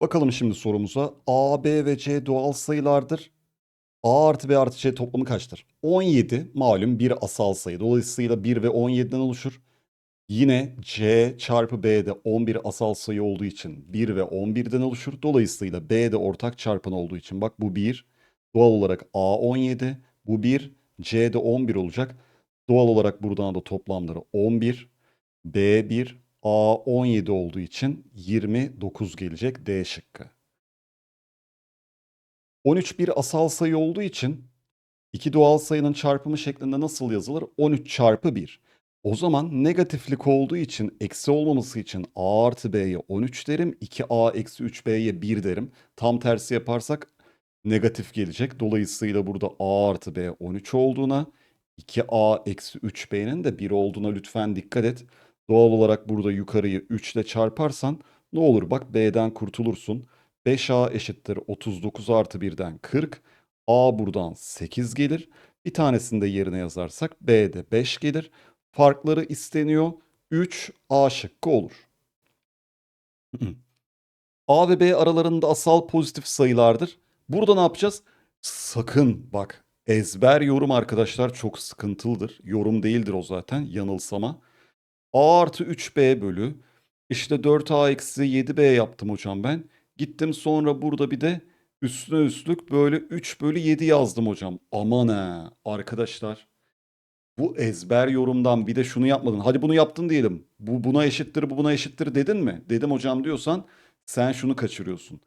Bakalım şimdi sorumuza. A, B ve C doğal sayılardır. A artı B artı C toplamı kaçtır? 17 malum bir asal sayı. Dolayısıyla 1 ve 17'den oluşur. Yine C çarpı B de 11 asal sayı olduğu için 1 ve 11'den oluşur. Dolayısıyla B de ortak çarpan olduğu için bak bu 1. Doğal olarak A 17. Bu 1. C de 11 olacak. Doğal olarak buradan da toplamları 11. B 1. A 17 olduğu için 29 gelecek D şıkkı. 13 bir asal sayı olduğu için iki doğal sayının çarpımı şeklinde nasıl yazılır? 13 çarpı 1. O zaman negatiflik olduğu için eksi olmaması için a artı b'ye 13 derim. 2a eksi 3b'ye 1 derim. Tam tersi yaparsak negatif gelecek. Dolayısıyla burada a artı b 13 olduğuna 2a eksi 3b'nin de 1 olduğuna lütfen dikkat et. Doğal olarak burada yukarıyı 3 ile çarparsan ne olur bak b'den kurtulursun. 5a eşittir 39 artı 1'den 40. a buradan 8 gelir. Bir tanesini de yerine yazarsak b'de 5 gelir. Farkları isteniyor. 3 A şıkkı olur. A ve B aralarında asal pozitif sayılardır. Burada ne yapacağız? Sakın bak ezber yorum arkadaşlar çok sıkıntılıdır. Yorum değildir o zaten yanılsama. A artı 3B bölü işte 4A eksi 7B yaptım hocam ben. Gittim sonra burada bir de üstüne üstlük böyle 3 bölü 7 yazdım hocam. Aman ha arkadaşlar. Bu ezber yorumdan bir de şunu yapmadın. Hadi bunu yaptın diyelim. Bu buna eşittir, bu buna eşittir dedin mi? Dedim hocam diyorsan sen şunu kaçırıyorsun.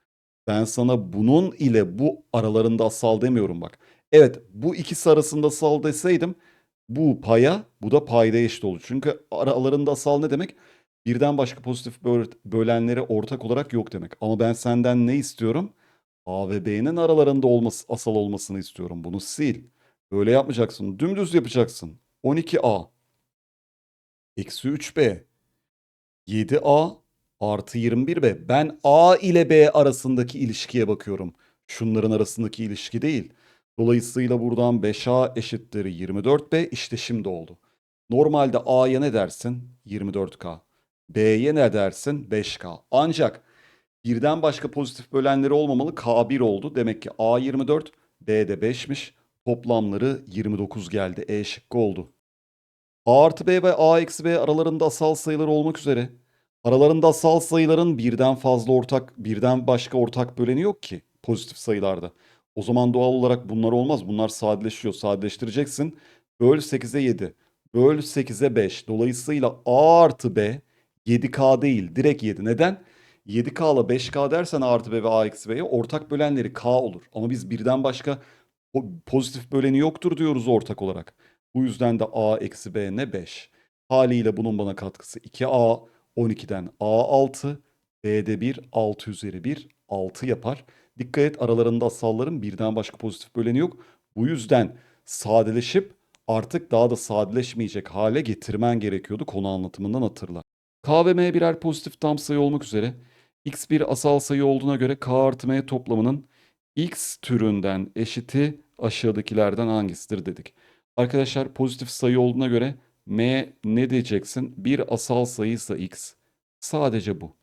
Ben sana bunun ile bu aralarında asal demiyorum bak. Evet bu ikisi arasında asal deseydim bu paya bu da payda eşit olur. Çünkü aralarında asal ne demek? Birden başka pozitif böl- bölenleri ortak olarak yok demek. Ama ben senden ne istiyorum? A ve B'nin aralarında olması, asal olmasını istiyorum. Bunu sil. Böyle yapmayacaksın. Dümdüz yapacaksın. 12A eksi 3B 7A artı 21B. Ben A ile B arasındaki ilişkiye bakıyorum. Şunların arasındaki ilişki değil. Dolayısıyla buradan 5A eşittir 24B işte şimdi oldu. Normalde A'ya ne dersin? 24K. B'ye ne dersin? 5K. Ancak birden başka pozitif bölenleri olmamalı. K1 oldu. Demek ki A 24, B de 5'miş. Toplamları 29 geldi. E şıkkı oldu. A artı B ve A eksi B aralarında asal sayılar olmak üzere. Aralarında asal sayıların birden fazla ortak, birden başka ortak böleni yok ki pozitif sayılarda. O zaman doğal olarak bunlar olmaz. Bunlar sadeleşiyor. Sadeleştireceksin. Böl 8'e 7. Böl 8'e 5. Dolayısıyla A artı B 7K değil. Direkt 7. Neden? 7K ile 5K dersen A artı B ve A eksi B'ye ortak bölenleri K olur. Ama biz birden başka pozitif böleni yoktur diyoruz ortak olarak. Bu yüzden de a eksi b ne 5. Haliyle bunun bana katkısı 2a 12'den a6 b'de 1 6 üzeri 1 6 yapar. Dikkat et aralarında asalların birden başka pozitif böleni yok. Bu yüzden sadeleşip artık daha da sadeleşmeyecek hale getirmen gerekiyordu konu anlatımından hatırla. K ve M birer pozitif tam sayı olmak üzere x bir asal sayı olduğuna göre K artı M toplamının x türünden eşiti aşağıdakilerden hangisidir dedik. Arkadaşlar pozitif sayı olduğuna göre m ne diyeceksin? Bir asal sayıysa x. Sadece bu.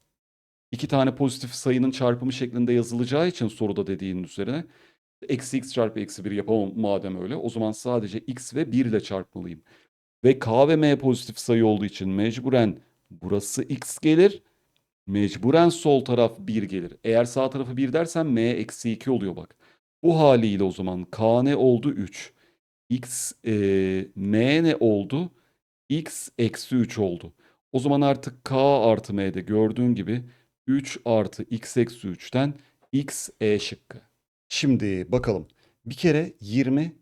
İki tane pozitif sayının çarpımı şeklinde yazılacağı için soruda dediğinin üzerine eksi x çarpı eksi 1 yapamam madem öyle. O zaman sadece x ve 1 ile çarpmalıyım. Ve k ve m pozitif sayı olduğu için mecburen burası x gelir. Mecburen sol taraf 1 gelir. Eğer sağ tarafı 1 dersen m eksi 2 oluyor bak. Bu haliyle o zaman k ne oldu? 3. x e, m ne oldu? x eksi 3 oldu. O zaman artık k artı m'de gördüğün gibi 3 artı x eksi 3'ten x e şıkkı. Şimdi bakalım. Bir kere 20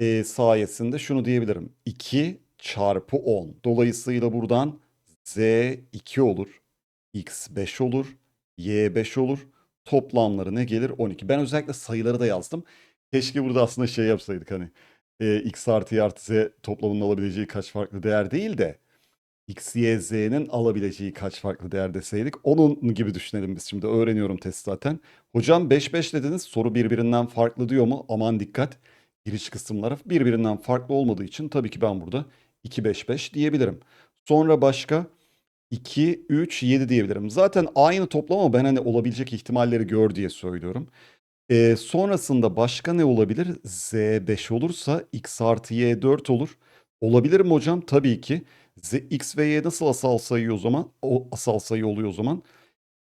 e, sayesinde şunu diyebilirim. 2 çarpı 10. Dolayısıyla buradan z 2 olur. x 5 olur. y 5 olur. Toplamları ne gelir? 12. Ben özellikle sayıları da yazdım. Keşke burada aslında şey yapsaydık hani e, x artı y artı z toplamının alabileceği kaç farklı değer değil de x, y, z'nin alabileceği kaç farklı değer deseydik. Onun gibi düşünelim biz şimdi. Öğreniyorum test zaten. Hocam 5-5 dediniz. Soru birbirinden farklı diyor mu? Aman dikkat. Giriş kısımları birbirinden farklı olmadığı için tabii ki ben burada 2-5-5 diyebilirim. Sonra başka 2, 3, 7 diyebilirim. Zaten aynı toplam ama ben hani olabilecek ihtimalleri gör diye söylüyorum. Ee, sonrasında başka ne olabilir? Z5 olursa x artı y 4 olur. Olabilir mi hocam? Tabii ki. Z, x ve y nasıl asal sayı o zaman? O asal sayı oluyor o zaman.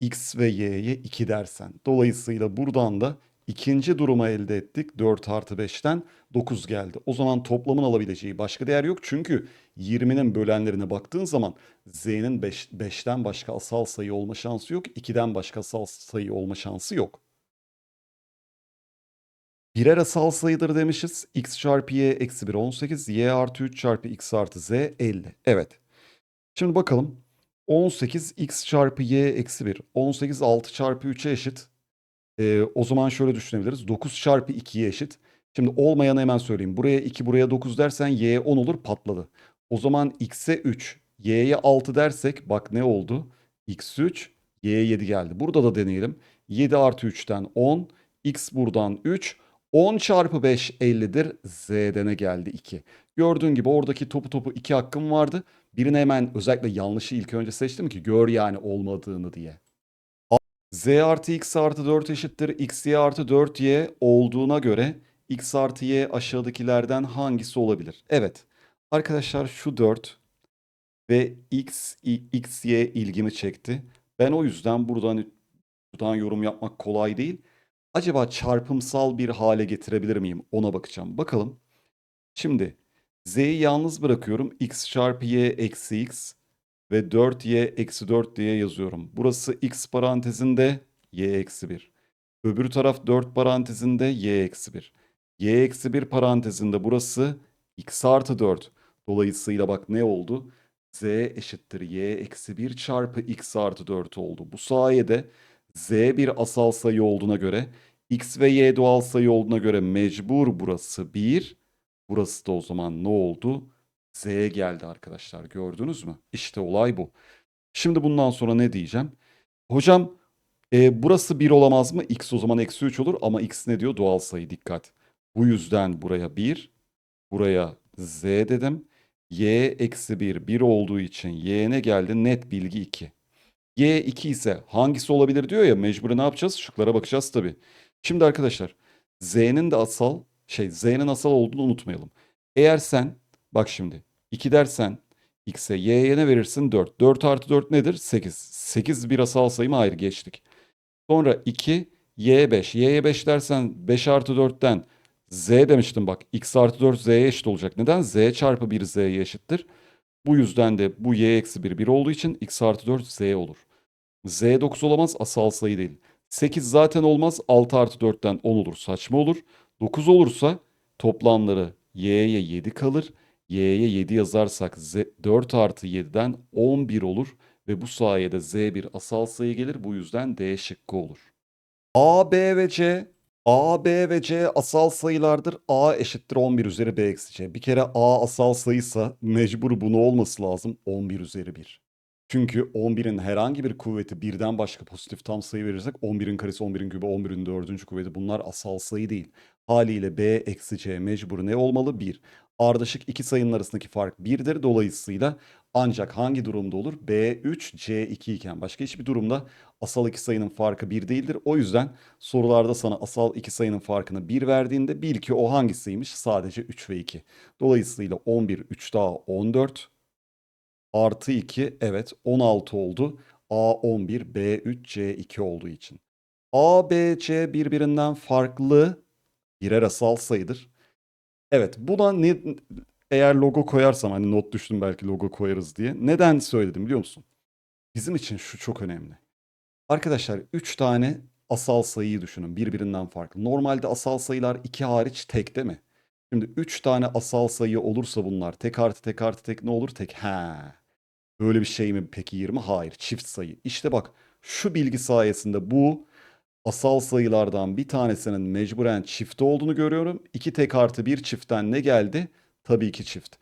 x ve y'ye 2 dersen. Dolayısıyla buradan da ikinci durumu elde ettik. 4 artı 5'ten 9 geldi. O zaman toplamın alabileceği başka değer yok. Çünkü 20'nin bölenlerine baktığın zaman z'nin 5, 5'ten başka asal sayı olma şansı yok. 2'den başka asal sayı olma şansı yok. Birer asal sayıdır demişiz. x çarpı y eksi 1 18. y artı 3 çarpı x artı z 50. Evet. Şimdi bakalım. 18 x çarpı y eksi 1. 18 6 çarpı 3'e eşit. Ee, o zaman şöyle düşünebiliriz. 9 çarpı 2'ye eşit. Şimdi olmayanı hemen söyleyeyim. Buraya 2 buraya 9 dersen y 10 olur patladı. O zaman x'e 3 y'ye 6 dersek bak ne oldu? x 3 y'ye 7 geldi. Burada da deneyelim. 7 artı 3'ten 10. x buradan 3. 10 çarpı 5 50'dir. Z'de ne geldi 2. Gördüğün gibi oradaki topu topu 2 hakkım vardı. Birini hemen özellikle yanlışı ilk önce seçtim ki gör yani olmadığını diye. Z artı x artı 4 eşittir. x y artı 4y olduğuna göre x artı y aşağıdakilerden hangisi olabilir? Evet. Arkadaşlar şu 4 ve x, x y ilgimi çekti. Ben o yüzden buradan, buradan yorum yapmak kolay değil. Acaba çarpımsal bir hale getirebilir miyim? Ona bakacağım. Bakalım. Şimdi z'yi yalnız bırakıyorum. x çarpı y eksi x ve 4y eksi 4 diye yazıyorum. Burası x parantezinde y eksi 1. Öbür taraf 4 parantezinde y eksi 1. y eksi 1 parantezinde burası x artı 4. Dolayısıyla bak ne oldu? z eşittir y eksi 1 çarpı x artı 4 oldu. Bu sayede z bir asal sayı olduğuna göre x ve y doğal sayı olduğuna göre mecbur burası 1. Burası da o zaman ne oldu? Z geldi arkadaşlar gördünüz mü? İşte olay bu. Şimdi bundan sonra ne diyeceğim? Hocam e, burası 1 olamaz mı? X o zaman eksi 3 olur ama X ne diyor? Doğal sayı dikkat. Bu yüzden buraya 1, buraya Z dedim. Y eksi 1, 1 olduğu için Y ne geldi? Net bilgi 2. Y 2 ise hangisi olabilir diyor ya mecbur ne yapacağız? Şıklara bakacağız tabii. Şimdi arkadaşlar Z'nin de asal şey Z'nin asal olduğunu unutmayalım. Eğer sen bak şimdi 2 dersen x'e y'ye ne verirsin? 4. 4 artı 4 nedir? 8. 8 bir asal sayı mı? Hayır geçtik. Sonra 2 y 5. y'ye 5 dersen 5 artı 4'ten z demiştim bak. x artı 4 z'ye eşit olacak. Neden? z çarpı 1 z'ye eşittir. Bu yüzden de bu y eksi 1 1 olduğu için x artı 4 z olur. z 9 olamaz asal sayı değil. 8 zaten olmaz 6 artı 4'ten 10 olur saçma olur. 9 olursa toplamları y'ye 7 kalır. y'ye 7 yazarsak z, 4 artı 7'den 11 olur. Ve bu sayede z bir asal sayı gelir. Bu yüzden D şıkkı olur. A, B ve C. A, B ve C asal sayılardır. A eşittir 11 üzeri B eksi C. Bir kere A asal sayıysa mecbur bunu olması lazım 11 üzeri 1. Çünkü 11'in herhangi bir kuvveti birden başka pozitif tam sayı verirsek 11'in karesi 11'in kübü 11'in dördüncü kuvveti bunlar asal sayı değil. Haliyle B eksi C mecbur ne olmalı? 1. Ardışık iki sayının arasındaki fark 1'dir. Dolayısıyla ancak hangi durumda olur? B3, C2 iken başka hiçbir durumda asal iki sayının farkı 1 değildir. O yüzden sorularda sana asal iki sayının farkını 1 verdiğinde bil ki o hangisiymiş? Sadece 3 ve 2. Dolayısıyla 11, 3 daha 14 artı 2 evet 16 oldu. A11, B3, C2 olduğu için. A, B, C birbirinden farklı birer asal sayıdır. Evet buna ne, eğer logo koyarsam hani not düştüm belki logo koyarız diye. Neden söyledim biliyor musun? Bizim için şu çok önemli. Arkadaşlar 3 tane asal sayıyı düşünün birbirinden farklı. Normalde asal sayılar 2 hariç tek değil mi? Şimdi 3 tane asal sayı olursa bunlar tek artı tek artı tek ne olur? Tek. He. Böyle bir şey mi peki 20? Hayır. Çift sayı. İşte bak şu bilgi sayesinde bu asal sayılardan bir tanesinin mecburen çift olduğunu görüyorum. 2 tek artı bir çiftten ne geldi? Tabii ki çift.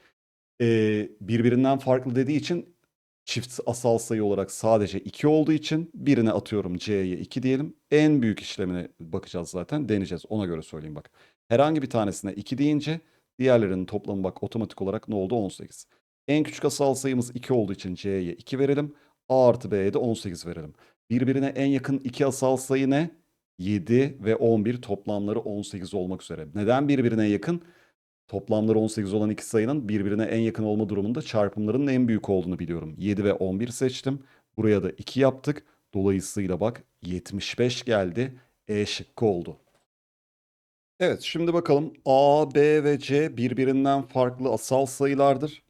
Ee, birbirinden farklı dediği için çift asal sayı olarak sadece 2 olduğu için birine atıyorum C'ye 2 diyelim. En büyük işlemine bakacağız zaten. Deneyeceğiz. Ona göre söyleyeyim bak. Herhangi bir tanesine 2 deyince diğerlerinin toplamı bak otomatik olarak ne oldu? 18. En küçük asal sayımız 2 olduğu için C'ye 2 verelim. A artı B'ye de 18 verelim. Birbirine en yakın iki asal sayı ne? 7 ve 11 toplamları 18 olmak üzere. Neden birbirine yakın? Toplamları 18 olan iki sayının birbirine en yakın olma durumunda çarpımlarının en büyük olduğunu biliyorum. 7 ve 11 seçtim. Buraya da 2 yaptık. Dolayısıyla bak 75 geldi. E şıkkı oldu. Evet şimdi bakalım A, B ve C birbirinden farklı asal sayılardır.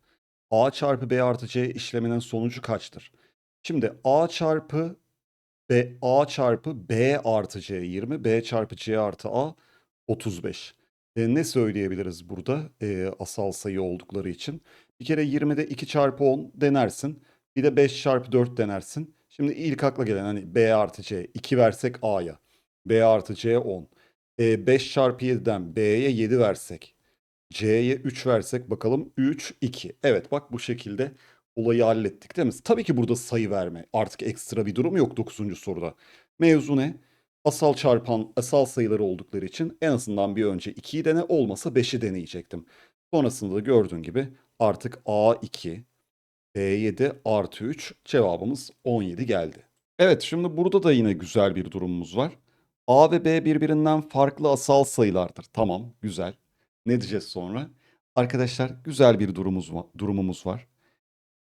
A çarpı B artı C işleminin sonucu kaçtır? Şimdi A çarpı B, A çarpı B artı C 20, B çarpı C artı A 35. E, ne söyleyebiliriz burada e, asal sayı oldukları için? Bir kere 20'de 2 çarpı 10 denersin. Bir de 5 çarpı 4 denersin. Şimdi ilk akla gelen hani B artı C 2 versek A'ya. B artı C 10. E, 5 çarpı 7'den B'ye 7 versek. C'ye 3 versek bakalım 3, 2. Evet bak bu şekilde olayı hallettik değil mi? Tabii ki burada sayı verme. Artık ekstra bir durum yok 9. soruda. Mevzu ne? Asal çarpan, asal sayıları oldukları için en azından bir önce 2'yi dene olmasa 5'i deneyecektim. Sonrasında da gördüğün gibi artık A2, B7 artı 3 cevabımız 17 geldi. Evet şimdi burada da yine güzel bir durumumuz var. A ve B birbirinden farklı asal sayılardır. Tamam güzel. Ne diyeceğiz sonra? Arkadaşlar güzel bir durumumuz var. Durumumuz var.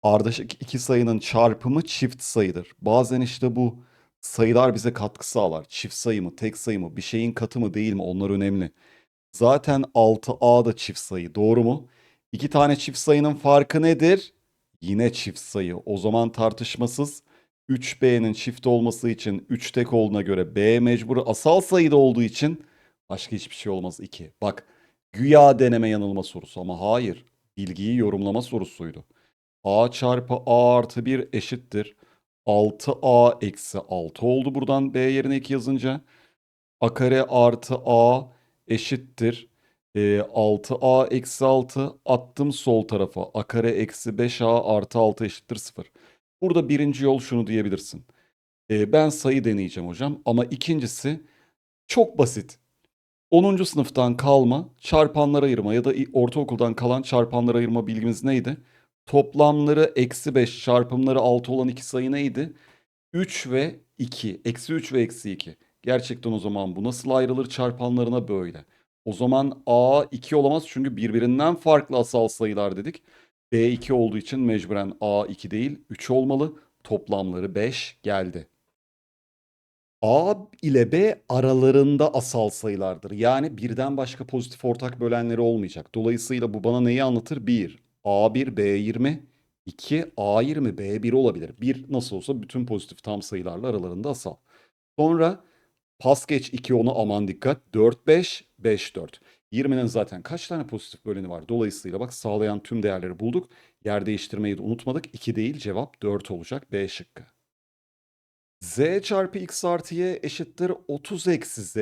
Ardışık iki sayının çarpımı çift sayıdır. Bazen işte bu sayılar bize katkı sağlar. Çift sayı mı, tek sayı mı, bir şeyin katı mı değil mi? Onlar önemli. Zaten 6A da çift sayı. Doğru mu? İki tane çift sayının farkı nedir? Yine çift sayı. O zaman tartışmasız 3B'nin çift olması için 3 tek olduğuna göre B mecbur asal sayıda olduğu için başka hiçbir şey olmaz 2. Bak güya deneme yanılma sorusu ama hayır. Bilgiyi yorumlama sorusuydu. A çarpı A artı 1 eşittir. 6A eksi 6 oldu buradan B yerine 2 yazınca. A kare artı A eşittir. E, 6A eksi 6 attım sol tarafa. A kare eksi 5A artı 6 eşittir 0. Burada birinci yol şunu diyebilirsin. E, ben sayı deneyeceğim hocam ama ikincisi çok basit. 10. sınıftan kalma çarpanlar ayırma ya da ortaokuldan kalan çarpanlar ayırma bilgimiz neydi? Toplamları eksi 5 çarpımları 6 olan iki sayı neydi? 3 ve 2. Eksi 3 ve eksi 2. Gerçekten o zaman bu nasıl ayrılır çarpanlarına böyle. O zaman A 2 olamaz çünkü birbirinden farklı asal sayılar dedik. B 2 olduğu için mecburen A 2 değil 3 olmalı. Toplamları 5 geldi. A ile B aralarında asal sayılardır. Yani birden başka pozitif ortak bölenleri olmayacak. Dolayısıyla bu bana neyi anlatır? 1. A1, B20, 2, A20, B1 olabilir. 1 nasıl olsa bütün pozitif tam sayılarla aralarında asal. Sonra pas geç 2 onu aman dikkat. 4, 5, 5, 4. 20'nin zaten kaç tane pozitif böleni var? Dolayısıyla bak sağlayan tüm değerleri bulduk. Yer değiştirmeyi de unutmadık. 2 değil cevap 4 olacak B şıkkı. Z çarpı x artı y eşittir 30 eksi z.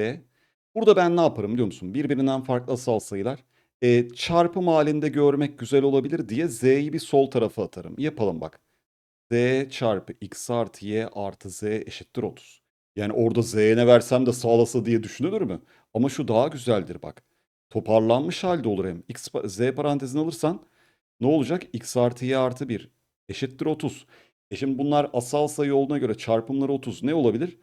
Burada ben ne yaparım biliyor musun? Birbirinden farklı asal sayılar. E, çarpım halinde görmek güzel olabilir diye z'yi bir sol tarafa atarım. Yapalım bak. z çarpı x artı y artı z eşittir 30. Yani orada z'ye ne versem de sağlasa diye düşünülür mü? Ama şu daha güzeldir bak. Toparlanmış halde olur hem. X, z parantezini alırsan ne olacak? x artı y artı 1 eşittir 30. E şimdi bunlar asal sayı olduğuna göre çarpımları 30 ne olabilir?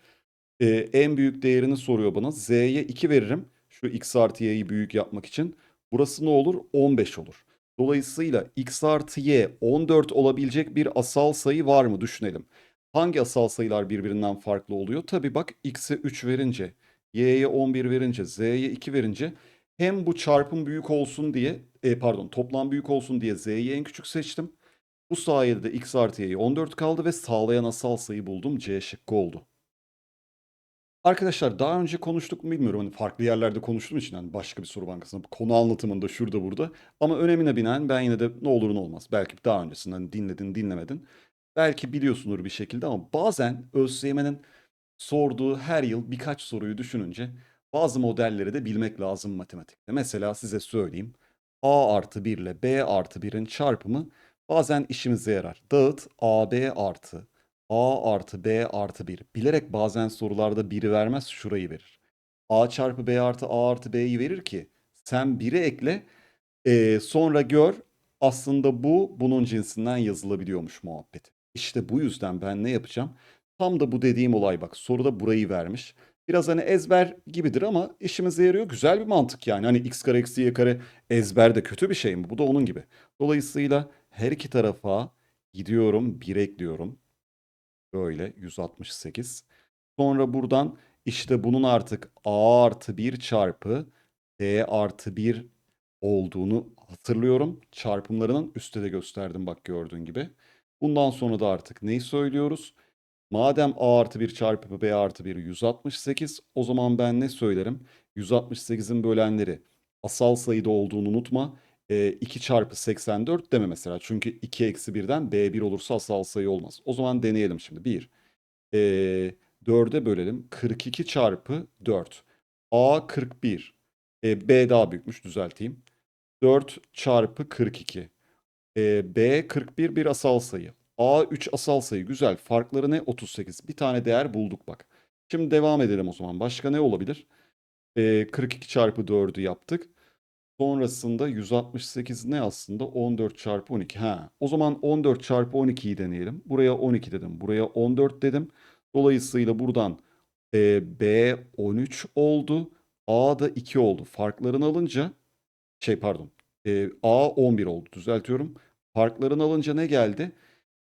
Ee, en büyük değerini soruyor bana. Z'ye 2 veririm. Şu x artı y'yi büyük yapmak için. Burası ne olur? 15 olur. Dolayısıyla x artı y 14 olabilecek bir asal sayı var mı? Düşünelim. Hangi asal sayılar birbirinden farklı oluyor? Tabii bak x'e 3 verince, y'ye 11 verince, z'ye 2 verince hem bu çarpım büyük olsun diye, e, pardon toplam büyük olsun diye z'yi en küçük seçtim. Bu sayede de x artı y'yi 14 kaldı ve sağlayan asal sayı buldum. C şıkkı oldu. Arkadaşlar daha önce konuştuk mu bilmiyorum. Hani farklı yerlerde konuştuğum için hani başka bir soru bankasında konu anlatımında şurada burada. Ama önemine binen ben yine de ne olur ne olmaz. Belki daha öncesinden dinledin dinlemedin. Belki biliyorsundur bir şekilde ama bazen ÖSYM'nin sorduğu her yıl birkaç soruyu düşününce bazı modelleri de bilmek lazım matematikte. Mesela size söyleyeyim. A artı 1 ile B artı 1'in çarpımı bazen işimize yarar. Dağıt AB artı A artı B artı 1. Bilerek bazen sorularda 1'i vermez şurayı verir. A çarpı B artı A artı B'yi verir ki sen 1'i ekle e, sonra gör aslında bu bunun cinsinden yazılabiliyormuş muhabbeti. İşte bu yüzden ben ne yapacağım? Tam da bu dediğim olay bak soruda burayı vermiş. Biraz hani ezber gibidir ama işimize yarıyor. Güzel bir mantık yani. Hani x kare eksi y kare ezber de kötü bir şey mi? Bu da onun gibi. Dolayısıyla her iki tarafa gidiyorum 1 ekliyorum. Böyle 168. Sonra buradan işte bunun artık a artı 1 çarpı d artı 1 olduğunu hatırlıyorum. Çarpımlarının üstte de gösterdim bak gördüğün gibi. Bundan sonra da artık neyi söylüyoruz? Madem a artı 1 çarpı b artı 1 168 o zaman ben ne söylerim? 168'in bölenleri asal sayıda olduğunu unutma. E, 2 çarpı 84 deme mesela. Çünkü 2 eksi 1'den b1 olursa asal sayı olmaz. O zaman deneyelim şimdi. 1. E, 4'e bölelim. 42 çarpı 4. a 41. E, b daha büyükmüş düzelteyim. 4 çarpı 42. E, B 41 bir asal sayı. A 3 asal sayı. Güzel. Farkları ne? 38. Bir tane değer bulduk bak. Şimdi devam edelim o zaman. Başka ne olabilir? E, 42 çarpı 4'ü yaptık. Sonrasında 168 ne aslında? 14 çarpı 12. Ha. O zaman 14 çarpı 12'yi deneyelim. Buraya 12 dedim. Buraya 14 dedim. Dolayısıyla buradan e, B 13 oldu. A da 2 oldu. Farklarını alınca şey pardon. E, A 11 oldu. Düzeltiyorum. Farklarını alınca ne geldi?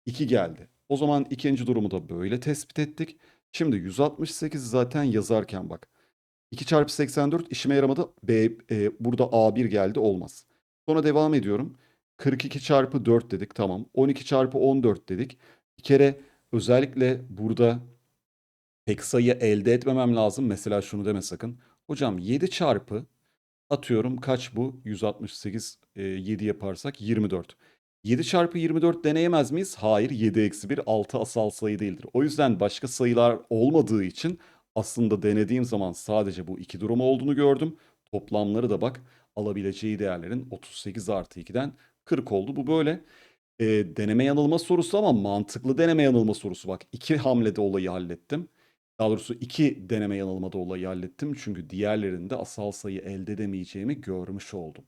2 geldi. O zaman ikinci durumu da böyle tespit ettik. Şimdi 168 zaten yazarken bak. 2 çarpı 84 işime yaramadı. B, e, burada A1 geldi olmaz. Sonra devam ediyorum. 42 çarpı 4 dedik tamam. 12 çarpı 14 dedik. Bir kere özellikle burada tek sayı elde etmemem lazım. Mesela şunu deme sakın. Hocam 7 çarpı atıyorum kaç bu? 168 e, 7 yaparsak 24. 7 çarpı 24 deneyemez miyiz? Hayır 7 eksi 1 6 asal sayı değildir. O yüzden başka sayılar olmadığı için aslında denediğim zaman sadece bu iki durum olduğunu gördüm. Toplamları da bak alabileceği değerlerin 38 artı 2'den 40 oldu. Bu böyle e, deneme yanılma sorusu ama mantıklı deneme yanılma sorusu. Bak iki hamlede olayı hallettim. Daha doğrusu iki deneme yanılmada olayı hallettim. Çünkü diğerlerinde asal sayı elde edemeyeceğimi görmüş oldum.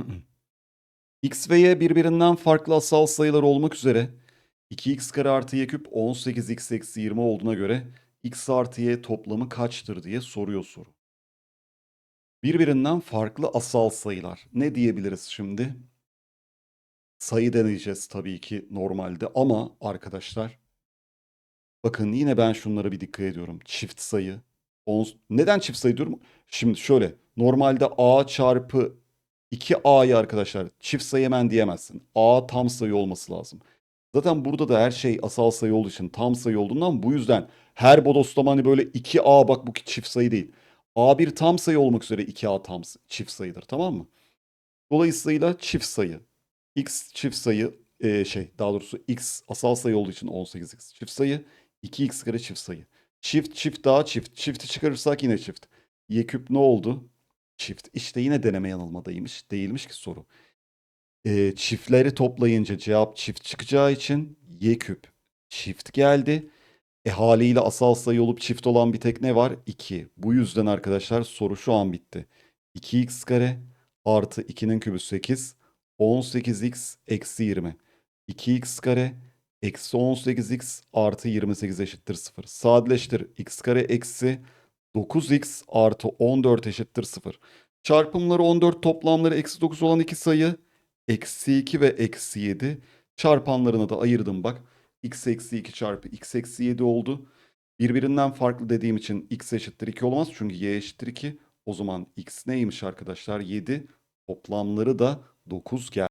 X ve Y birbirinden farklı asal sayılar olmak üzere 2x kare artı y küp 18x eksi 20 olduğuna göre x artı y toplamı kaçtır diye soruyor soru. Birbirinden farklı asal sayılar. Ne diyebiliriz şimdi? Sayı deneyeceğiz tabii ki normalde ama arkadaşlar bakın yine ben şunlara bir dikkat ediyorum. Çift sayı. On... Neden çift sayı diyorum? Şimdi şöyle normalde a çarpı 2a'yı arkadaşlar çift sayı hemen diyemezsin. a tam sayı olması lazım. Zaten burada da her şey asal sayı olduğu için tam sayı olduğundan bu yüzden her bodoslama hani böyle 2a bak bu çift sayı değil. a1 tam sayı olmak üzere 2a tam çift sayıdır tamam mı? Dolayısıyla çift sayı. x çift sayı e, şey daha doğrusu x asal sayı olduğu için 18x çift sayı. 2x kare çift sayı. Çift çift daha çift. Çifti çıkarırsak yine çift. Y küp ne oldu? Çift. İşte yine deneme yanılmadaymış. Değilmiş ki soru. Ee, çiftleri toplayınca cevap çift çıkacağı için y küp çift geldi. E haliyle asal sayı olup çift olan bir tek ne var? 2. Bu yüzden arkadaşlar soru şu an bitti. 2x kare artı 2'nin kübü 8. 18x eksi 20. 2x kare eksi 18x artı 28 eşittir 0. Sadeleştir. x kare eksi 9x artı 14 eşittir 0. Çarpımları 14 toplamları eksi 9 olan iki sayı eksi 2 ve eksi 7 çarpanlarına da ayırdım bak. x eksi 2 çarpı x eksi 7 oldu. Birbirinden farklı dediğim için x eşittir 2 olamaz. Çünkü y eşittir 2. O zaman x neymiş arkadaşlar? 7. Toplamları da 9 geldi.